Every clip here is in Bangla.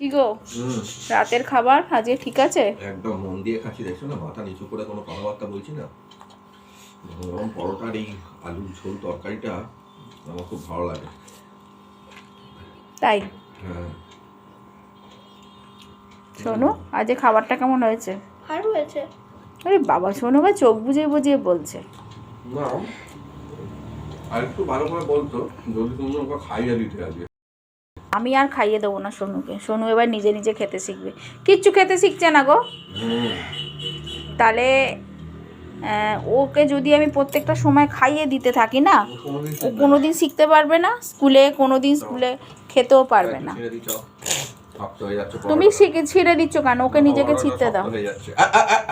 কি গো? রাতের খাবার? আজকে ঠিক আছে? একদম মন দিয়ে খাচ্ছি দেখছ না? মাথা নিচু করে কোনো কথাবার্তা বলছি না। গরম পরোটার এই আলুর ঝোল তরকারিটা আমার খুব ভালো লাগে। তাই? হ্যাঁ। শোনো আজকে খাবারটা কেমন হয়েছে? ভালো হয়েছে। আরে বাবা শোনো ভাই চোখ বুঝিয়ে বুঝিয়ে বলছে। না আর একটু ভালো করে বলতো যদি তুমি ওকে খাইয়ে দিতে আজকে। আমি আর খাইয়ে দেবো না সোনুকে। সোনু এবার নিজে নিজে খেতে শিখবে। কিচ্ছু খেতে শিখছে না গো। তাহলে ওকে যদি আমি প্রত্যেকটা সময় খাইয়ে দিতে থাকি না ও কোনোদিন ও কোনোদিন শিখতে পারবে না স্কুলে কোনোদিন স্কুলে খেতেও পারবে না। হয়ে তুমি ছিঁড়ে দিচ্ছ কেন? ওকে নিজেকে ছিঁড়তে দাও। হয়ে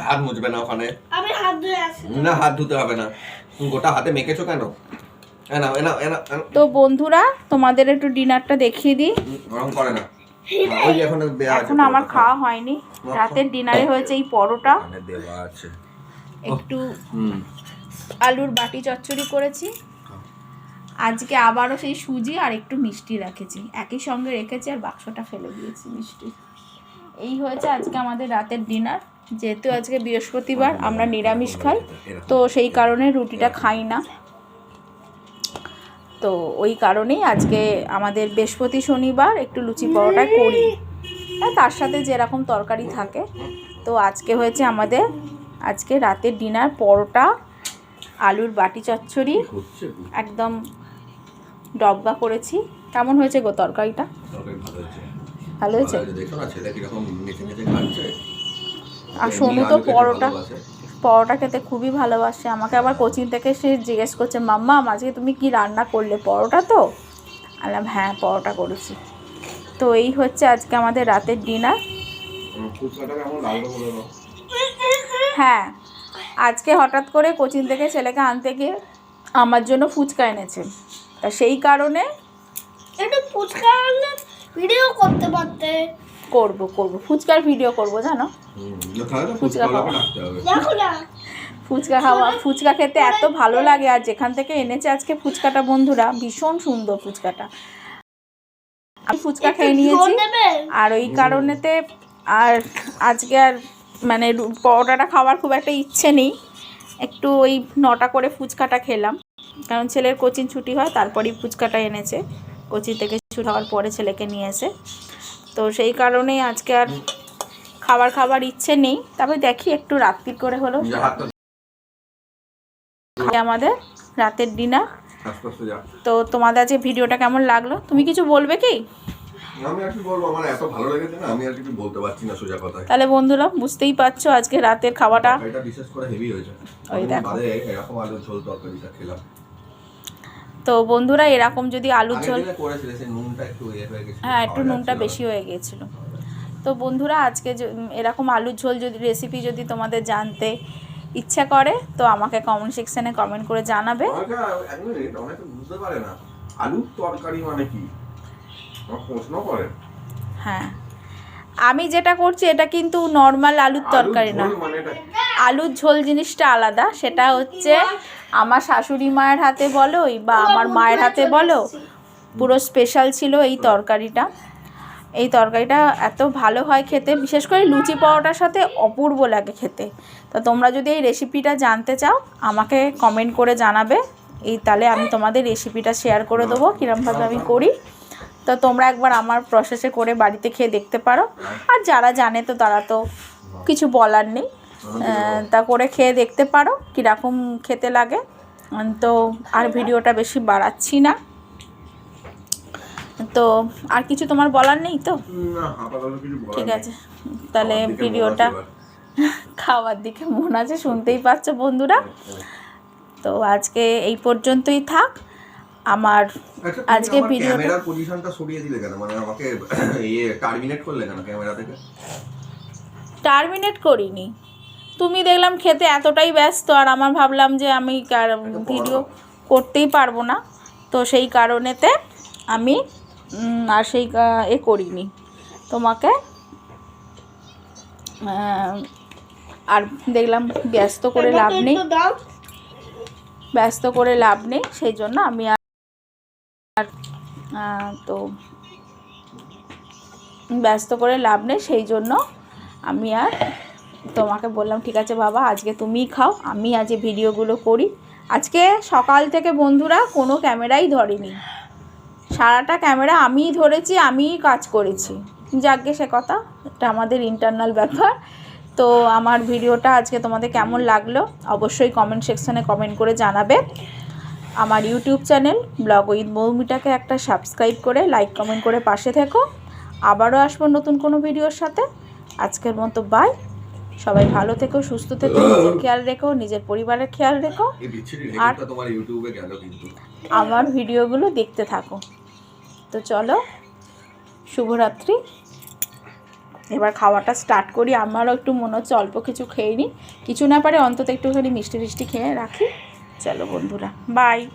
হাত মুছবে না ওখানে? আমি হাত ধুয়ে আসি। না হাত ধুতে হবে না। তুমি গোটা হাতে মেখেছো কেন? তো বন্ধুরা তোমাদের একটু ডিনারটা দেখিয়ে দিই। গরম করে না। এখন আছে এখন আমার খাওয়া হয়নি। রাতের ডিনারে হয়েছে এই পরোটা। আছে। একটু আলুর বাটি চচ্চড়ি করেছি। আজকে আবারও সেই সুজি আর একটু মিষ্টি রেখেছি। একই সঙ্গে রেখেছি আর বাক্সটা ফেলে দিয়েছি মিষ্টি। এই হয়েছে আজকে আমাদের রাতের ডিনার। যেহেতু আজকে বৃহস্পতিবার আমরা নিরামিষ খাই। তো সেই কারণে রুটিটা খাই না। তো ওই কারণেই আজকে আমাদের বৃহস্পতি শনিবার একটু লুচি পরোটা করি। হ্যাঁ তার সাথে যেরকম তরকারি থাকে। তো আজকে হয়েছে আমাদের আজকে রাতের ডিনার পরোটা আলুর বাটি চচ্চড়ি একদম ডব্বা করেছি। কেমন হয়েছে গো তরকারিটা? ভালো হয়েছে? আর সোনু তো পরোটা। পরোটা খেতে খুবই ভালোবাসে। আমাকে আবার কোচিং থেকে সে জিজ্ঞেস করছে, মাম্মা, আজকে তুমি কি রান্না করলে পরোটা তো? আলাম হ্যাঁ পরোটা করেছি। তো এই হচ্ছে আজকে আমাদের রাতের ডিনার। হ্যাঁ আজকে হঠাৎ করে কোচিং থেকে ছেলেকে আনতে গিয়ে আমার জন্য ফুচকা এনেছে। তা সেই কারণে একটু ফুচকা ভিডিও করতে পারতে। করব করব। ফুচকার ভিডিও করব জানো? ফুচকা খাওয়া। ফুচকা খাওয়া ফুচকা খেতে এত ভালো লাগে আর যেখান থেকে এনেছে আজকে ফুচকাটা বন্ধুরা ভীষণ সুন্দর ফুচকাটা। আমি ফুচকা খেয়ে নিয়েছি আর ওই কারণেতে আর আজকে আর মানে পরোটাটা খাওয়ার খুব একটা ইচ্ছে নেই। একটু ওই নটা করে ফুচকাটা খেলাম কারণ ছেলের কোচিং ছুটি হয় তারপরেই ফুচকাটা এনেছে। কোচিং থেকে ছুটি হওয়ার পরে ছেলেকে নিয়ে এসে তো সেই কারণেই আজকে আর খাবার খাবার ইচ্ছে নেই। তবে দেখি একটু রাত্রি করে হলো। আমাদের রাতের ডিনার। তো তোমাদের আজকে ভিডিওটা কেমন লাগল? তুমি কিছু বলবে কি? আমি আর কি বলব? আমার এত ভালো লেগেছে না আমি আর কিছু বলতে পারছি না সোজা কথায়। তাহলে বন্ধুরা বুঝতেই পারছ আজকে রাতের খাওয়াটা বিশেষ করে হেভি হয়েছে। ওই দেখো। এরকম আলুর ঝোল তরকারিটা খেলাম। তো বন্ধুরা এরকম যদি আলুর ঝোল ইয়ে হয়ে একটু নুনটা বেশি হয়ে গিয়েছিল তো বন্ধুরা আজকে এরকম আলুর ঝোল যদি রেসিপি যদি তোমাদের জানতে ইচ্ছা করে তো আমাকে কমেন্ট সেকশনে কমেন্ট করে জানাবে। বুঝতে পারে না। তরকারি মানে কি? প্রশ্ন করে। হ্যাঁ। আমি যেটা করছি এটা কিন্তু নর্মাল আলুর তরকারি না। আলুর ঝোল জিনিসটা আলাদা। সেটা হচ্ছে আমার শাশুড়ি মায়ের হাতে বলো বা আমার মায়ের হাতে বলো, পুরো স্পেশাল ছিল এই তরকারিটা। এই তরকারিটা এত ভালো হয় খেতে, বিশেষ করে লুচি পরোটার সাথে অপূর্ব লাগে খেতে। তো তোমরা যদি এই রেসিপিটা জানতে চাও, আমাকে কমেন্ট করে জানাবে। এই তাহলে আমি তোমাদের রেসিপিটা শেয়ার করে দেবো, কীরমভাবে আমি করি। তো তোমরা একবার আমার প্রসেসে করে বাড়িতে খেয়ে দেখতে পারো। আর যারা জানে তো তারা তো কিছু বলার নেই। তা করে খেয়ে দেখতে পারো কীরকম খেতে লাগে। তো আর ভিডিওটা বেশি বাড়াচ্ছি না। তো আর কিছু তোমার বলার নেই তো? ঠিক আছে তাহলে ভিডিওটা খাওয়ার দিকে মন আছে শুনতেই পাচ্ছ বন্ধুরা। তো আজকে এই পর্যন্তই থাক। আমার আচ্ছা, আজকে ভিডিওটা- ক্যামেরার পজিশনটা সরিয়ে দিলে কেন? মানে আমাকে ইয়ে টার্মিনেট করলে কেন ক্যামেরা থেকে টার্মিনেট করিনি। তুমি দেখলাম খেতে এতটাই ব্যস্ত আর আমার ভাবলাম যে আমি ভিডিও করতেই পারব না। তো সেই কারণেতে আমি আর সেই এ করিনি। তোমাকে আর দেখলাম ব্যস্ত করে লাভ নেই। ব্যস্ত করে লাভ নেই সেই জন্য আমি আর আর, তো ব্যস্ত করে লাভ নেই সেই জন্য আমি আর তোমাকে বললাম, ঠিক আছে বাবা, আজকে তুমিই খাও, আমি আজ ভিডিওগুলো করি। আজকে সকাল থেকে বন্ধুরা কোনো ক্যামেরাই ধরেনি। সারাটা ক্যামেরা আমিই ধরেছি, আমিই কাজ করেছি। যাকে সে কথা, এটা আমাদের ইন্টারনাল ব্যাপার। তো আমার ভিডিওটা আজকে তোমাদের কেমন লাগল, অবশ্যই কমেন্ট সেকশনে কমেন্ট করে জানাবে। আমার ইউটিউব চ্যানেল ব্লগ উইথ মৌমিটাকে একটা সাবস্ক্রাইব করে লাইক কমেন্ট করে পাশে থেকো। আবারও আসব নতুন কোনো ভিডিওর সাথে। আজকের মতো বাই সবাই ভালো থেকো সুস্থ থেকো নিজের খেয়াল রেখো নিজের পরিবারের খেয়াল রেখো। আর- তোমার ইউটিউবে গেল কিন্তু। আমার ভিডিওগুলো দেখতে থাকো। তো চলো শুভরাত্রি। এবার খাওয়াটা স্টার্ট করি। আমারও একটু মনে হচ্ছে অল্প কিছু খেয়ে নিই কিছু না পারে অন্তত একটুখানি মিষ্টি টিষ্টি খেয়ে রাখি। চলো বন্ধুরা বাই